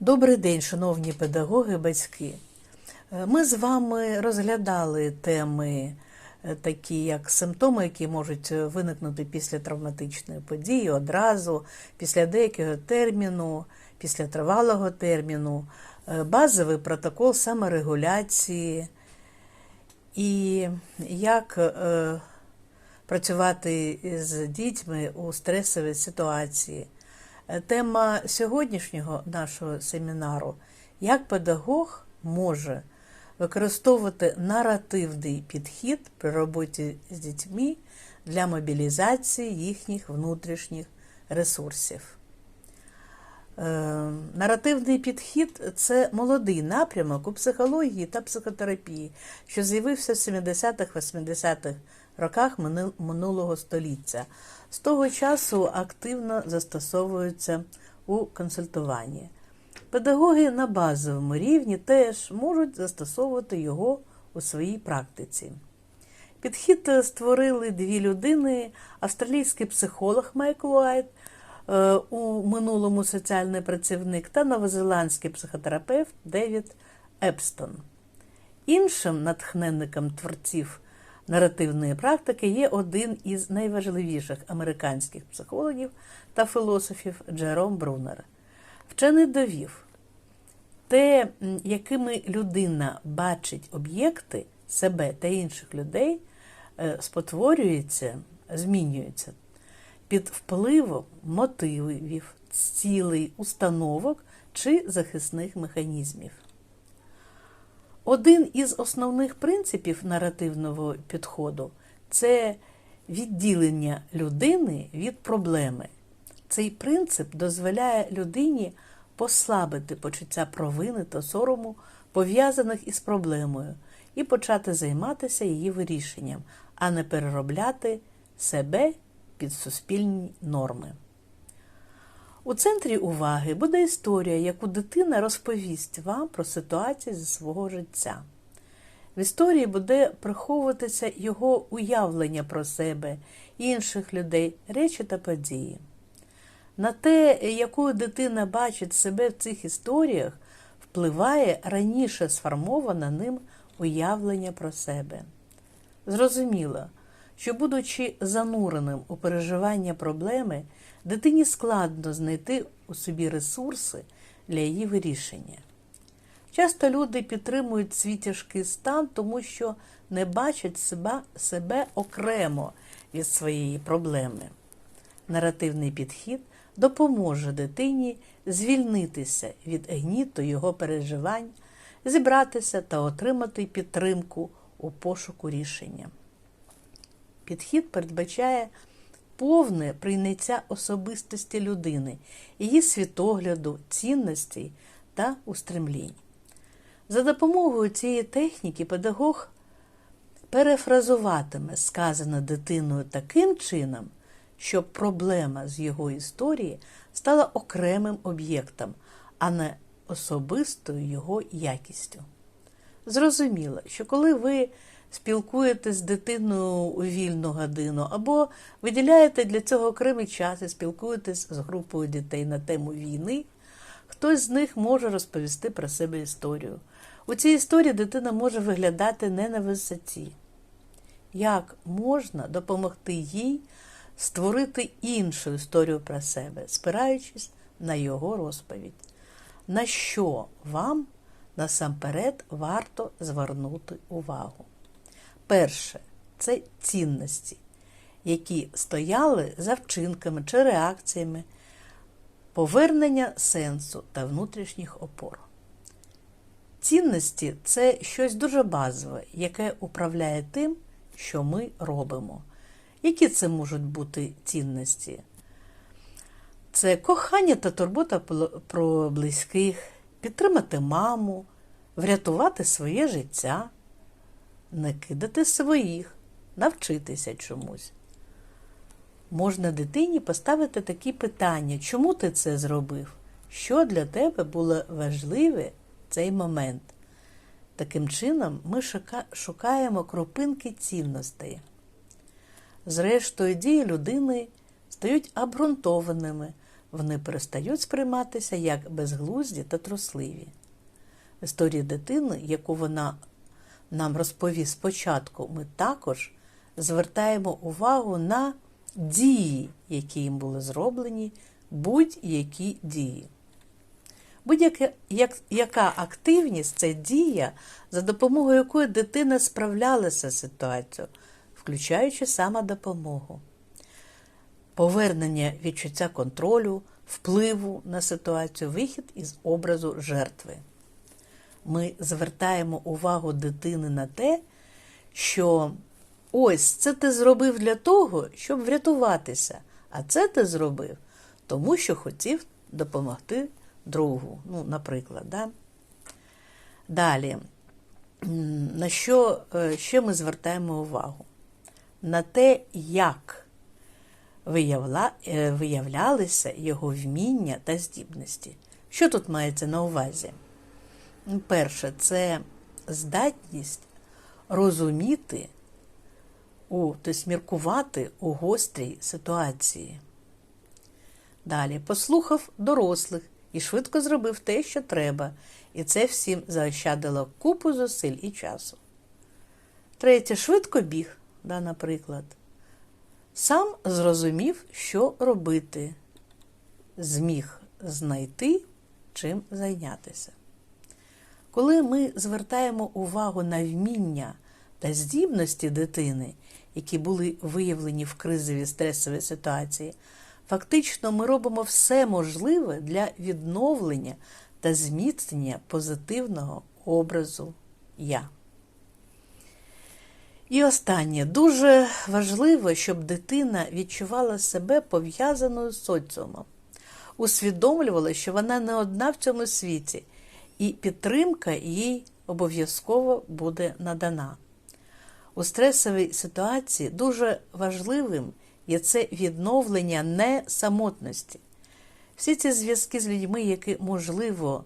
Добрий день, шановні педагоги, батьки. Е, Ми з вами розглядали теми, е, такі як симптоми, які можуть е, виникнути після травматичної події одразу, після деякого терміну, після тривалого терміну, базовий протокол саморегуляції і як працювати з дітьми у стресовій ситуації. Е, Тема сьогоднішнього нашого семінару як педагог може використовувати наративний підхід при роботі з дітьми для мобілізації їхніх внутрішніх ресурсів. Е, Наративний підхід це молодий напрямок у психології та психотерапії, що з'явився в 70-х-80-х роках минулого століття. З того часу активно застосовується у консультуванні. Педагоги на базовому рівні теж можуть застосовувати його у своїй практиці. Підхід створили дві людини: австралійський психолог Майкл Уайт, е, у минулому соціальний працівник та новозеландський психотерапевт Девід Епстон. Іншим натхненником творців наративної практики є один із найважливіших американських психологів та філософів Джером Брунер. Вчений довів, те, якими людина бачить об'єкти себе та інших людей, е, спотворюється, змінюється під впливом мотивів, цілей, установок чи захисних механізмів. Один із основних принципів наративного підходу це відділення людини від проблеми. Цей принцип дозволяє людині послабити почуття провини та сорому, пов'язаних із проблемою, і почати займатися її вирішенням, а не переробляти себе під суспільні норми. У центрі уваги буде історія, яку дитина розповість вам про ситуацію зі свого життя. В історії буде приховуватися його уявлення про себе, інших людей, речі та події. На те, якою дитина бачить себе в цих історіях, впливає раніше сформоване ним уявлення про себе. Зрозуміло, що, будучи зануреним у переживання проблеми, дитині складно знайти у собі ресурси для її вирішення. Часто люди підтримують свій тяжкий стан, тому що не бачать себе, себе окремо від своєї проблеми. Наративний підхід допоможе дитині звільнитися від гніту його переживань, зібратися та отримати підтримку у пошуку рішення. Підхід передбачає повне прийняття особистості людини, її світогляду, цінностей та устремлінь. За допомогою цієї техніки педагог перефразуватиме сказане дитиною таким чином, щоб проблема з його історії стала окремим об'єктом, а не особистою його якістю. Зрозуміло, що коли ви спілкуєтесь з дитиною у вільну годину, або виділяєте для цього окремий час і спілкуєтесь з групою дітей на тему війни, хтось з них може розповісти про себе історію. У цій історії дитина може виглядати не на висоті. Як можна допомогти їй створити іншу історію про себе, спираючись на його розповідь? На що вам насамперед варто звернути увагу? Перше це цінності, які стояли за вчинками чи реакціями, повернення сенсу та внутрішніх опор. Цінності це щось дуже базове, яке управляє тим, що ми робимо. Які це можуть бути цінності? Це кохання та турбота про близьких, підтримати маму, врятувати своє життя, не кидати своїх, навчитися чомусь. Можна дитині поставити такі питання, чому ти це зробив? Що для тебе було важливе в цей момент? Таким чином, ми шукаємо кропинки цінностей. Зрештою, дії людини стають обґрунтованими, вони перестають сприйматися як безглузді та трусливі. Історії дитини, яку вона нам розповість спочатку, ми також звертаємо увагу на дії, які їм були зроблені, будь-які дії. Будь-яка як, яка активність це дія, за допомогою якої дитина справлялася з ситуацією, включаючи самодопомогу, повернення відчуття контролю, впливу на ситуацію, вихід із образу жертви. Ми звертаємо увагу дитини на те, що ось це ти зробив для того, щоб врятуватися, а це ти зробив, тому що хотів допомогти другу, ну, наприклад. Да? Далі, на що ще ми звертаємо увагу? На те, як виявля... виявлялися його вміння та здібності. Що тут мається на увазі? Перше, це здатність розуміти, у, тобто міркувати у гострій ситуації. Далі послухав дорослих і швидко зробив те, що треба, і це всім заощадило купу зусиль і часу. Третє, швидко біг, да, наприклад. Сам зрозумів, що робити, зміг знайти, чим зайнятися. Коли ми звертаємо увагу на вміння та здібності дитини, які були виявлені в кризовій стресовій ситуації, фактично ми робимо все можливе для відновлення та зміцнення позитивного образу я. І останнє дуже важливо, щоб дитина відчувала себе пов'язаною з соціумом, усвідомлювала, що вона не одна в цьому світі, і підтримка їй обов'язково буде надана. У стресовій ситуації дуже важливим є це відновлення не самотності. Всі ці зв'язки з людьми, які, можливо,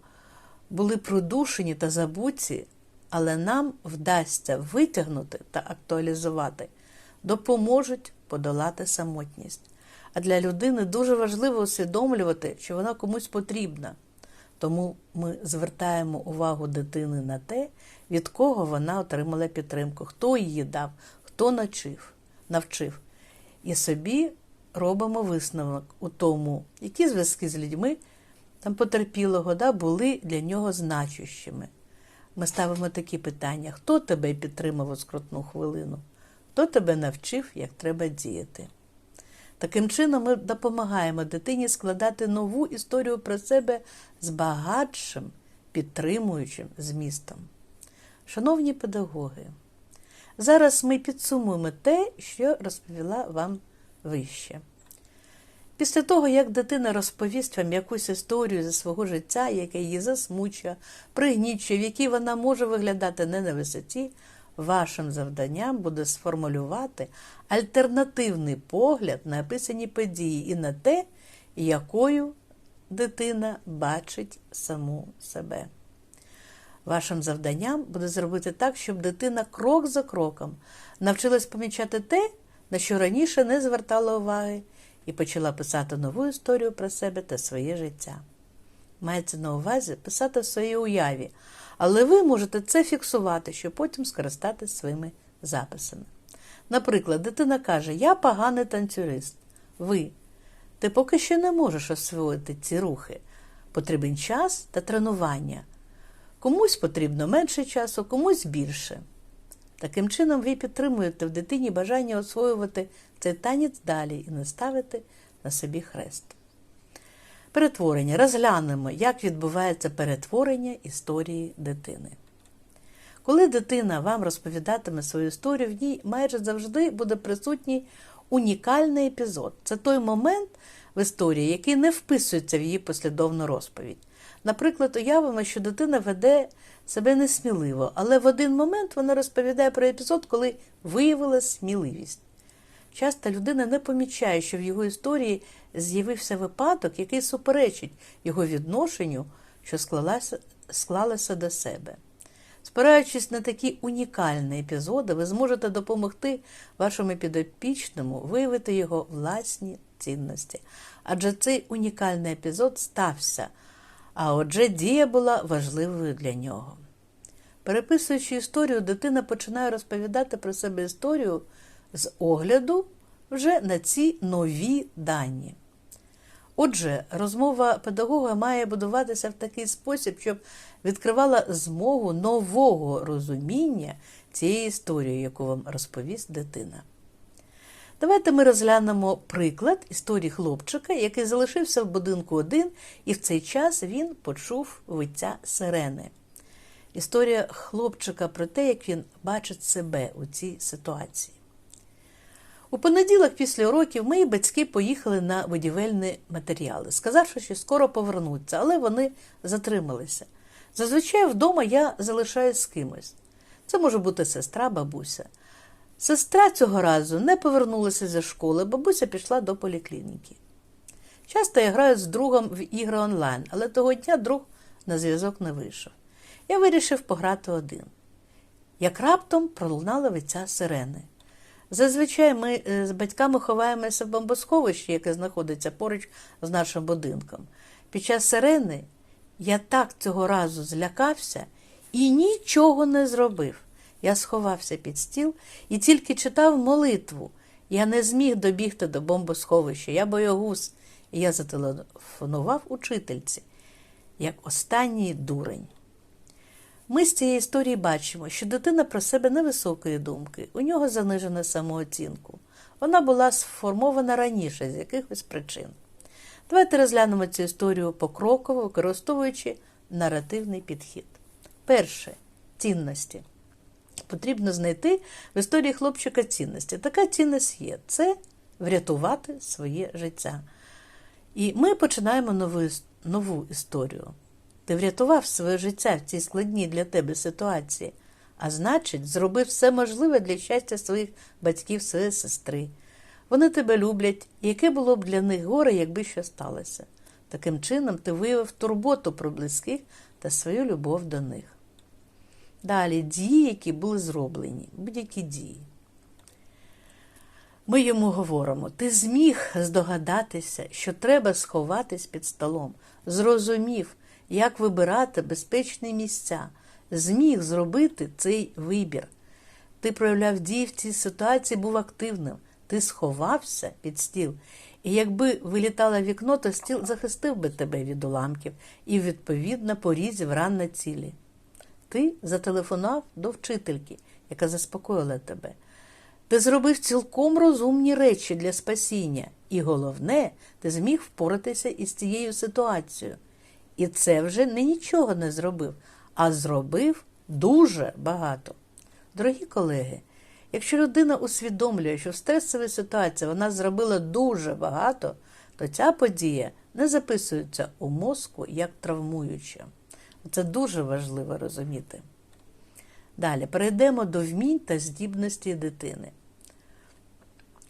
були придушені та забуті, але нам вдасться витягнути та актуалізувати, допоможуть подолати самотність. А для людини дуже важливо усвідомлювати, що вона комусь потрібна. Тому ми звертаємо увагу дитини на те, від кого вона отримала підтримку, хто її дав, хто навчив, навчив. І собі робимо висновок у тому, які зв'язки з людьми там потерпілого да, були для нього значущими. Ми ставимо такі питання: хто тебе підтримав у скрутну хвилину, хто тебе навчив, як треба діяти. Таким чином, ми допомагаємо дитині складати нову історію про себе з багатшим, підтримуючим змістом. Шановні педагоги, зараз ми підсумуємо те, що розповіла вам вище. Після того, як дитина розповість вам якусь історію зі свого життя, яке її засмучує, пригнічує, в якій вона може виглядати не на висоті, вашим завданням буде сформулювати альтернативний погляд на описані події і на те, якою дитина бачить саму себе. Вашим завданням буде зробити так, щоб дитина крок за кроком навчилась помічати те, на що раніше не звертала уваги, і почала писати нову історію про себе та своє життя. Мається на увазі писати в своїй уяві, але ви можете це фіксувати, щоб потім скористатися своїми записами. Наприклад, дитина каже: Я поганий танцюрист. Ви. Ти поки що не можеш освоїти ці рухи. Потрібен час та тренування. Комусь потрібно менше часу, комусь більше. Таким чином, ви підтримуєте в дитині бажання освоювати цей танець далі і не ставити на собі хрест. Перетворення. Розглянемо, як відбувається перетворення історії дитини. Коли дитина вам розповідатиме свою історію, в ній майже завжди буде присутній унікальний епізод. Це той момент в історії, який не вписується в її послідовну розповідь. Наприклад, уявимо, що дитина веде себе несміливо, але в один момент вона розповідає про епізод, коли виявила сміливість. Часто людина не помічає, що в його історії з'явився випадок, який суперечить його відношенню, що склалася, склалося до себе. Спираючись на такі унікальні епізоди, ви зможете допомогти вашому підопічному виявити його власні цінності. Адже цей унікальний епізод стався, а отже, дія була важливою для нього. Переписуючи історію, дитина починає розповідати про себе історію з огляду вже на ці нові дані. Отже, розмова педагога має будуватися в такий спосіб, щоб відкривала змогу нового розуміння цієї історії, яку вам розповість дитина. Давайте ми розглянемо приклад історії хлопчика, який залишився в будинку один, і в цей час він почув виття сирени. Історія хлопчика про те, як він бачить себе у цій ситуації. У понеділок, після уроків, мої батьки поїхали на будівельні матеріали, сказавши, що скоро повернуться, але вони затрималися. Зазвичай вдома я залишаюсь з кимось. Це може бути сестра, бабуся. Сестра цього разу не повернулася зі школи, бабуся пішла до поліклініки. Часто я граю з другом в ігри онлайн, але того дня друг на зв'язок не вийшов. Я вирішив пограти один. Як раптом пролунала виця сирени. Зазвичай ми е, з батьками ховаємося в бомбосховищі, яке знаходиться поруч з нашим будинком. Під час сирени я так цього разу злякався і нічого не зробив. Я сховався під стіл і тільки читав молитву. Я не зміг добігти до бомбосховища, я боягуз, і я зателефонував учительці, як останній дурень. Ми з цієї історії бачимо, що дитина про себе невисокої думки, у нього занижена самооцінку. Вона була сформована раніше з якихось причин. Давайте розглянемо цю історію покроково, використовуючи наративний підхід. Перше цінності. Потрібно знайти в історії хлопчика цінності. Така цінність є це врятувати своє життя. І ми починаємо нову, нову історію. Ти врятував своє життя в цій складній для тебе ситуації, а значить, зробив все можливе для щастя своїх батьків, своєї сестри. Вони тебе люблять, і яке було б для них горе, якби що сталося. Таким чином, ти виявив турботу про близьких та свою любов до них. Далі дії, які були зроблені, будь-які дії. Ми йому говоримо: ти зміг здогадатися, що треба сховатись під столом, зрозумів, як вибирати безпечні місця, зміг зробити цей вибір. Ти проявляв дії в цій ситуації, був активним, ти сховався під стіл. І якби вилітало вікно, то стіл захистив би тебе від уламків і, відповідно, порізів ран на цілі. Ти зателефонував до вчительки, яка заспокоїла тебе. Ти зробив цілком розумні речі для спасіння, і головне, ти зміг впоратися із цією ситуацією. І це вже не нічого не зробив, а зробив дуже багато. Дорогі колеги, якщо людина усвідомлює, що в стресовій ситуації вона зробила дуже багато, то ця подія не записується у мозку як травмуюча. Це дуже важливо розуміти. Далі перейдемо до вмінь та здібності дитини.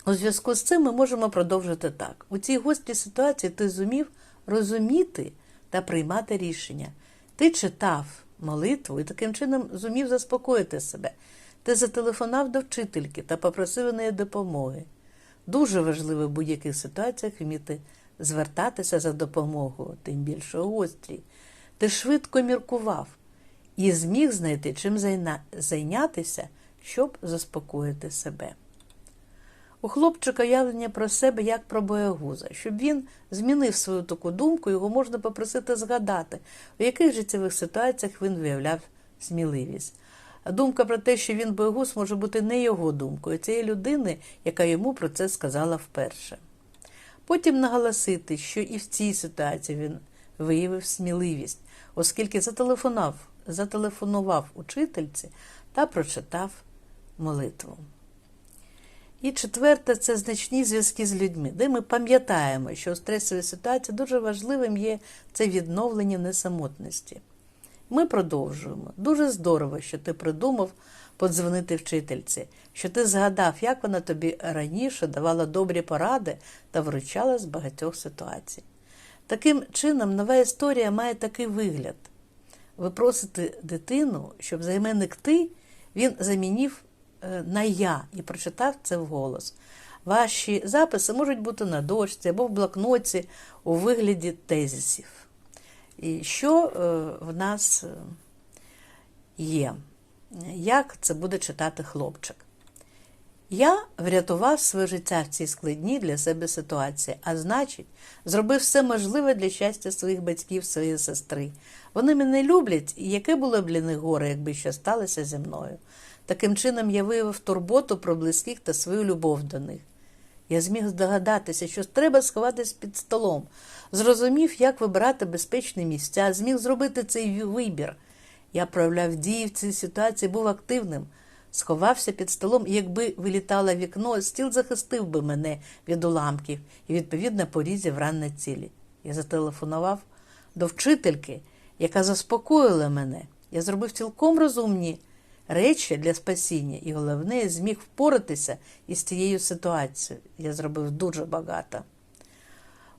У зв'язку з цим ми можемо продовжити так. У цій гострій ситуації ти зумів розуміти та приймати рішення. Ти читав молитву і таким чином зумів заспокоїти себе. Ти зателефонував до вчительки та попросив у неї допомоги. Дуже важливо в будь-яких ситуаціях вміти звертатися за допомогою, тим більше гострій. Ти швидко міркував і зміг знайти чим зайнятися, щоб заспокоїти себе. У хлопчика явлення про себе як про боягуза. Щоб він змінив свою таку думку, його можна попросити згадати, у яких життєвих ситуаціях він виявляв сміливість. Думка про те, що він боягуз, може бути не його думкою, цієї людини, яка йому про це сказала вперше. Потім наголосити, що і в цій ситуації він виявив сміливість, оскільки зателефонував, зателефонував учительці та прочитав молитву. І четверте це значні зв'язки з людьми, де ми пам'ятаємо, що у стресовій ситуації дуже важливим є це відновлення несамотності. Ми продовжуємо. Дуже здорово, що ти придумав подзвонити вчительці, що ти згадав, як вона тобі раніше давала добрі поради та вручала з багатьох ситуацій. Таким чином, нова історія має такий вигляд. ви просите дитину, щоб займенник ти він замінив на я і прочитав це вголос. Ваші записи можуть бути на дошці або в блокноті у вигляді тезисів. І що е, в нас е, є? Як це буде читати хлопчик? Я врятував своє життя в цій складній для себе ситуації, а значить, зробив все можливе для щастя своїх батьків, своєї сестри. Вони мене люблять, і яке було б для них горе, якби що сталося зі мною. Таким чином я виявив турботу про близьких та свою любов до них. Я зміг здогадатися, що треба сховатись під столом, зрозумів, як вибирати безпечні місця, зміг зробити цей вибір. Я проявляв дії в цій ситуації, був активним, сховався під столом, і якби вилітало вікно, стіл захистив би мене від уламків і, відповідно, порізів ран на цілі. Я зателефонував до вчительки, яка заспокоїла мене. Я зробив цілком розумні речі для спасіння, і головне, я зміг впоратися із тією ситуацією. Я зробив дуже багато.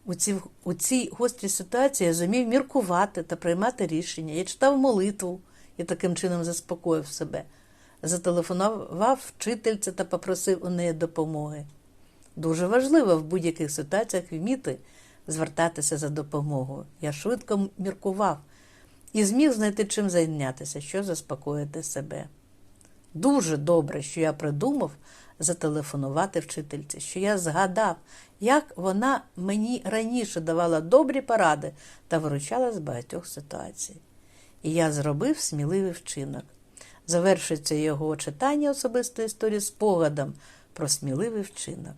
У цій, у цій гострій ситуації я зумів міркувати та приймати рішення. Я читав молитву і таким чином заспокоїв себе. Зателефонував вчительці та попросив у неї допомоги. Дуже важливо в будь-яких ситуаціях вміти звертатися за допомогою. Я швидко міркував і зміг знайти чим зайнятися, що заспокоїти себе. Дуже добре, що я придумав зателефонувати вчительці, що я згадав, як вона мені раніше давала добрі поради та виручала з багатьох ситуацій. І я зробив сміливий вчинок. Завершується його читання особистої історії спогадом про сміливий вчинок.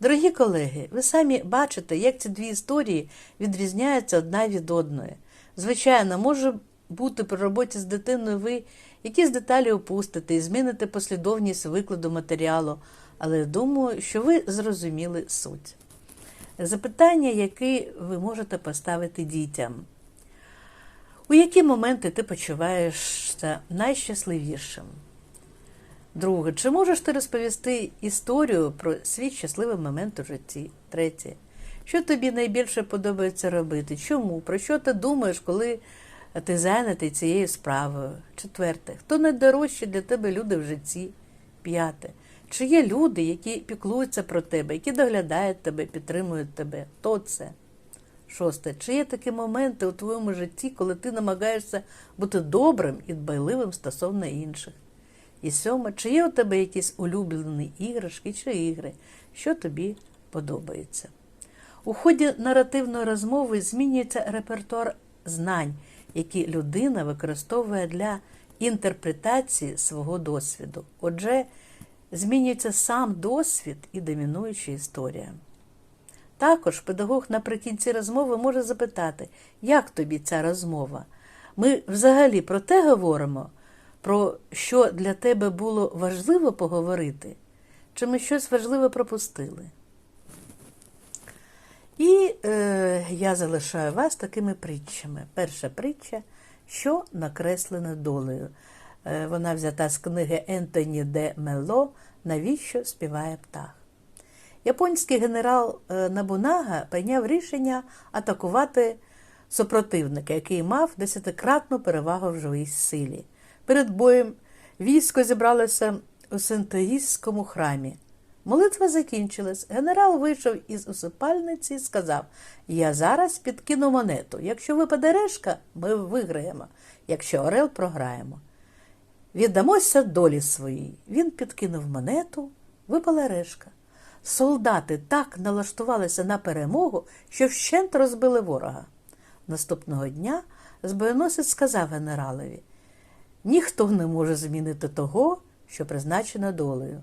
Дорогі колеги, ви самі бачите, як ці дві історії відрізняються одна від одної. Звичайно, може бути при роботі з дитиною ви якісь деталі опустите і зміните послідовність викладу матеріалу, але думаю, що ви зрозуміли суть. Запитання, які ви можете поставити дітям. У які моменти ти почуваєшся найщасливішим? Друге, чи можеш ти розповісти історію про свій щасливий момент у житті? Третє. Що тобі найбільше подобається робити? Чому? Про що ти думаєш, коли ти зайнятий цією справою? Четверте. Хто найдорожчі для тебе люди в житті? П'яте. Чи є люди, які піклуються про тебе, які доглядають тебе, підтримують тебе? Хто це? Шосте. Чи є такі моменти у твоєму житті, коли ти намагаєшся бути добрим і дбайливим стосовно інших? І сьоме, чи є у тебе якісь улюблені іграшки чи ігри, що тобі подобається? У ході наративної розмови змінюється репертуар знань, які людина використовує для інтерпретації свого досвіду. Отже, змінюється сам досвід і домінуюча історія. Також педагог наприкінці розмови може запитати, як тобі ця розмова? Ми взагалі про те говоримо, про що для тебе було важливо поговорити, чи ми щось важливе пропустили? І е, я залишаю вас такими притчами. Перша притча, що накреслено долею. Е, вона взята з книги Ентоні де Мело Навіщо співає птах. Японський генерал е, Набунага прийняв рішення атакувати супротивника, який мав десятикратну перевагу в живій силі. Перед боєм військо зібралося у Сентоїстському храмі. Молитва закінчилась. Генерал вийшов із усипальниці і сказав: Я зараз підкину монету. Якщо випаде решка, ми виграємо, якщо Орел програємо. Віддамося долі своїй. Він підкинув монету, випала решка. Солдати так налаштувалися на перемогу, що вщент розбили ворога. Наступного дня збоєносець сказав генералові: ніхто не може змінити того, що призначено долею.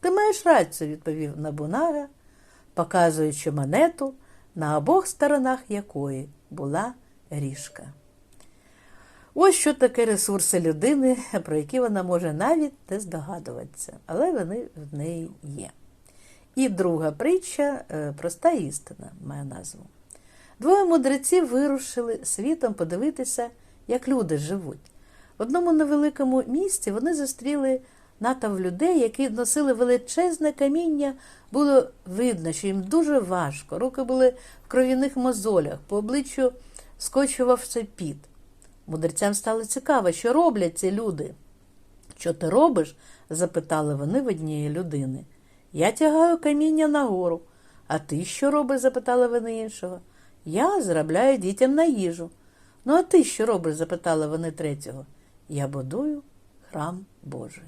Ти маєш рацію, відповів Набунага, показуючи монету, на обох сторонах якої була ріжка. Ось що таке ресурси людини, про які вона може навіть не здогадуватися, але вони в неї є. І друга притча проста істина, має назву. Двоє мудреців вирушили світом подивитися, як люди живуть. В одному невеликому місті вони зустріли натовп людей, які носили величезне каміння, було видно, що їм дуже важко. Руки були в кров'яних мозолях, по обличчю скочувався піт. Мудрецям стало цікаво, що роблять ці люди. Що ти робиш? запитали вони в однієї людини. Я тягаю каміння нагору. А ти що робиш? запитали вони іншого. Я заробляю дітям на їжу. Ну, а ти що робиш? запитали вони третього. Я будую храм Божий.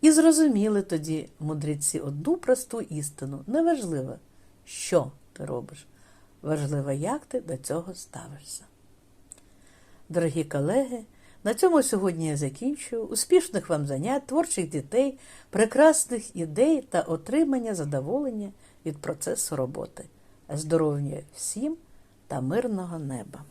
І зрозуміли тоді мудреці одну просту істину. Неважливо, що ти робиш. Важливо, як ти до цього ставишся. Дорогі колеги, на цьому сьогодні я закінчую. Успішних вам занять, творчих дітей, прекрасних ідей та отримання задоволення від процесу роботи. Здоров'я всім та мирного неба!